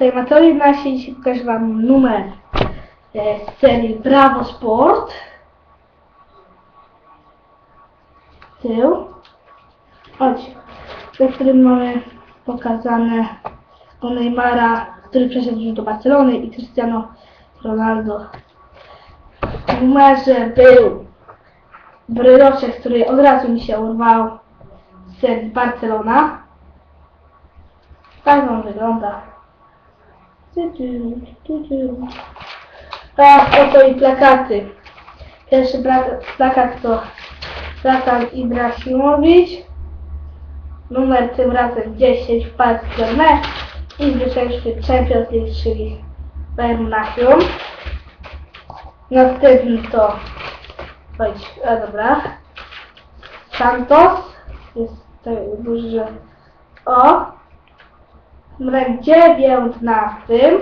Mateusz nasi, dzisiaj pokażę Wam numer e, z serii Bravo Sport. Tył. Chodź, na którym mamy pokazane o Neymara, który przeszedł już do Barcelony i Cristiano Ronaldo. W numerze był bryloczek, który od razu mi się urwał z serii Barcelona. Tak on wygląda. Tu. Tak, oto i plakaty. Pierwszy plakat to Zlatan Ibrahimowicz. Numer tym razem 10 w Germain i zwycięstwie Champions League, czyli Bayern. Następny to chodź, a dobra. Santos. Jest tutaj duży o. Numer 19.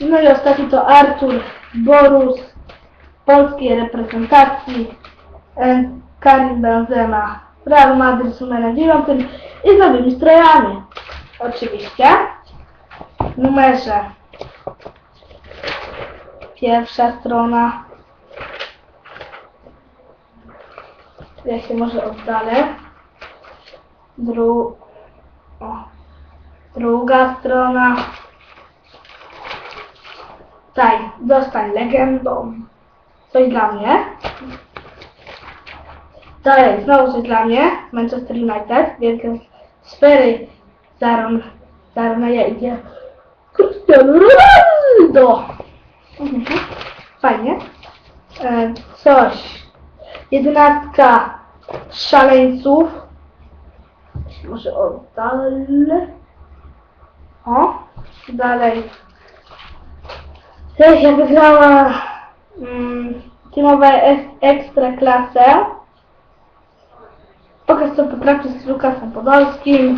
No i ostatni to Artur Borus polskiej reprezentacji. e, Karim Benzema Real Madrid z numerem 9 i z nowymi strojami. Oczywiście. W numerze pierwsza strona. Ja się może oddalę. Dru... o. Druga strona. Daj, zostań legendą. Coś dla mnie. Dalej, znowu coś dla mnie. Manchester United. Wielkie sfery Zaron, Zaroneja idzie Cristiano Ronaldo. Fajnie. E, coś. Jedenastka szaleńców. Może oddalę. O, dalej. Sesja wygrała mm, teamowe ek- ekstra klasę. Pokaż co potrafi z Lukasem Podolskim.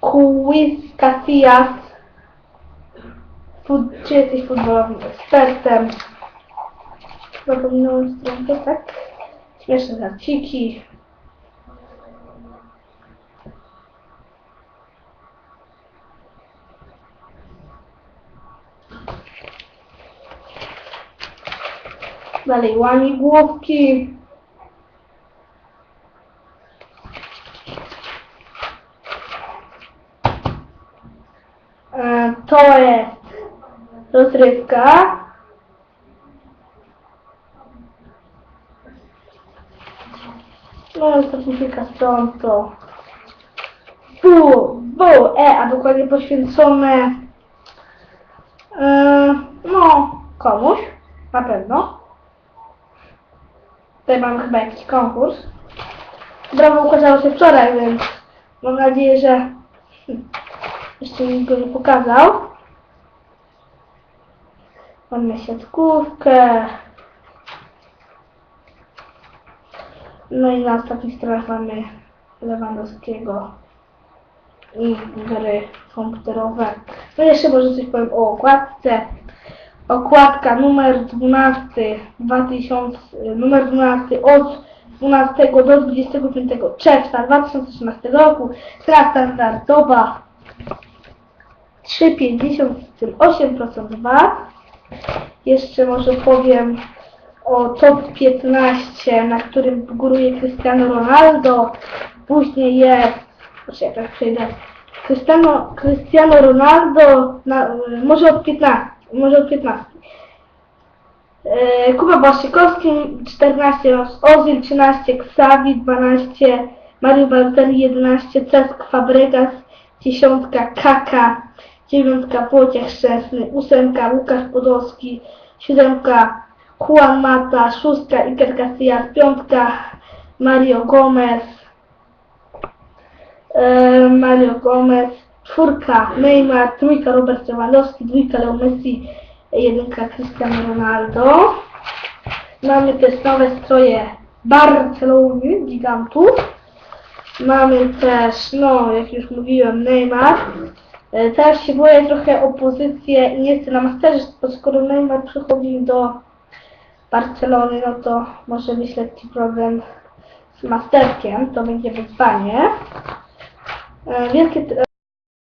Quiz Casillas. Fut, czy jesteś futbolowym ekspertem? Zapominałem stronkę, tak? Śmieszne żarciki. Dalej łamigłówki. E, To jest rozrywka. No ostatnie kilka stron to bu, bu, e, a dokładnie poświęcone e, no komuś, na pewno. Tutaj mamy chyba jakiś konkurs. Brawo ukazało się wczoraj, więc mam nadzieję, że jeszcze nikt go nie pokazał. Mamy siatkówkę. No i na ostatnich stronach mamy Lewandowskiego i gry komputerowe. No jeszcze może coś powiem o okładce. Okładka numer 12 2000, numer 12 od 12 do 25 czerwca 2013 roku. Cena standardowa 3,50 z tym 8% VAT. Jeszcze może powiem o top 15, na którym góruje Cristiano Ronaldo. Później jest, proszę jak tak przejdę, Cristiano, Cristiano Ronaldo, na, może od 15, może od 15. E, Kuba Błaszczykowski 14, Ozil 13, Xavi 12, Mario Balotelli 11, Cesk Fabregas 10, Kaka 9, Wojciech Szczesny 8, Łukasz Podolski 7, Juan Mata 6, Iker Casillas 5, Mario Gomez e, Mario Gomez, czwórka Neymar, trójka Robert Lewandowski, dwójka Leo Messi, jedynka Cristiano Ronaldo. Mamy też nowe stroje Barcelony, gigantów. Mamy też, no jak już mówiłem, Neymar. E, Teraz się boję trochę o pozycję i nie chcę na masterze, bo skoro Neymar przychodzi do Barcelony, no to może być lekki problem z masterkiem, to będzie wyzwanie. E, Wielkie t-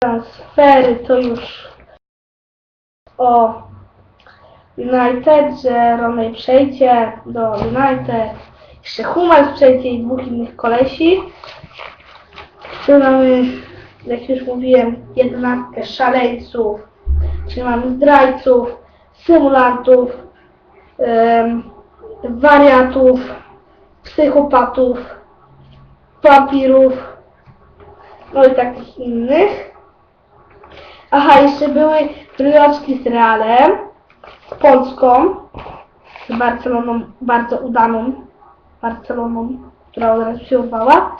transfery to już o United, że Ronej przejdzie do United, jeszcze Hummels przejdzie i dwóch innych kolesi. Tu mamy, jak już mówiłem, jedenastkę szaleńców, czyli mamy zdrajców, symulantów, em, wariatów, psychopatów, wampirów, no i takich innych. Aha, jeszcze były wyloczki z Realem, z Polską, z Barceloną, bardzo udaną Barceloną, która od razu się urwała,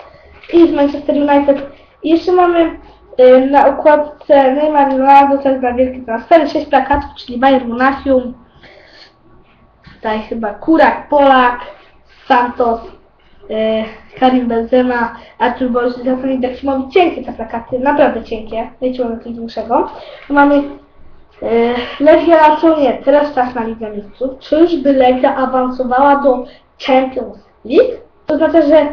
i z Manchester United. I jeszcze mamy y, na układce Neymar Ronaldo, jest na wielkie transfery, 6 plakatów, czyli Bayern Monachium, tutaj chyba Kurak, Polak, Santos, Karim Benzema, Artur Boris, Zafrani Daksimowi. Cienkie te plakaty, naprawdę cienkie. Dajcie mamy coś większego. Mamy e, Legia Laconie, teraz czas na Ligę Mistrzów. Czyżby Legia awansowała do Champions League? To znaczy, że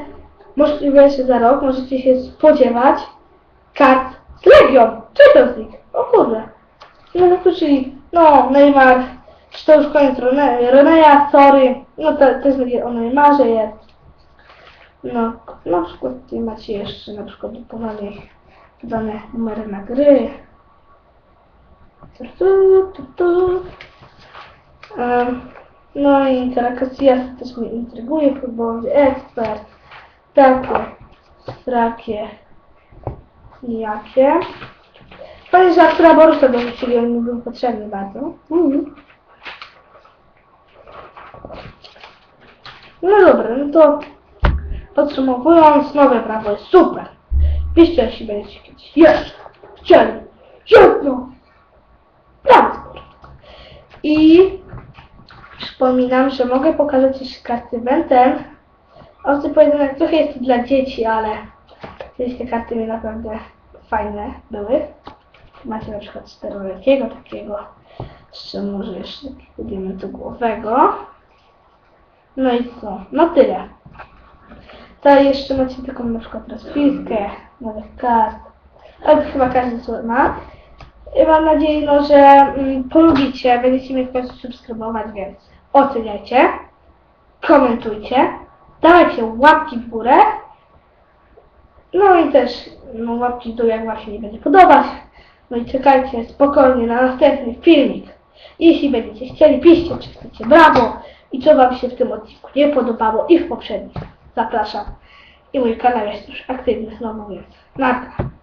możliwe, że za rok możecie się spodziewać kart z Legią Champions League. O kurde. No zakluczyli, no Neymar, czy to już koniec Rone- Roneja, sorry, no to też będzie o Neymarze jest. No, na przykład tutaj macie jeszcze na przykład podane, podane numery na gry. No i Interakacja też mnie intryguje, futbolowy ekspert. Takie, strakie, nijakie. Fajnie, że aktora Borusa dorzucili, on mi był potrzebny bardzo. Mhm. No dobra, no to podsumowując, nowe prawo jest super. Piszcie, jeśli będziecie kiedyś jeszcze chcieli. Jedno! Prawo sport. I przypominam, że mogę pokazać jeszcze karty Benten. Ostry pojedynek trochę jest to dla dzieci, ale kiedyś te karty mi naprawdę fajne były. Macie na przykład czteroletniego takiego, jeszcze może jeszcze takiego diamentogłowego. No i co? No tyle. To jeszcze macie taką na przykład rozpiskę nowych kart. Ale to chyba każdy co ma. I mam nadzieję, no, że mm, polubicie, będziecie mnie w końcu subskrybować, więc oceniajcie, komentujcie, dawajcie łapki w górę. No i też no, łapki w dół, jak właśnie nie będzie podobać. No i czekajcie spokojnie na następny filmik. Jeśli będziecie chcieli, piszcie, czy chcecie brawo i co Wam się w tym odcinku nie podobało i w poprzednich. Zapraszam. I mój kanał jest już aktywny znowu, więc narka.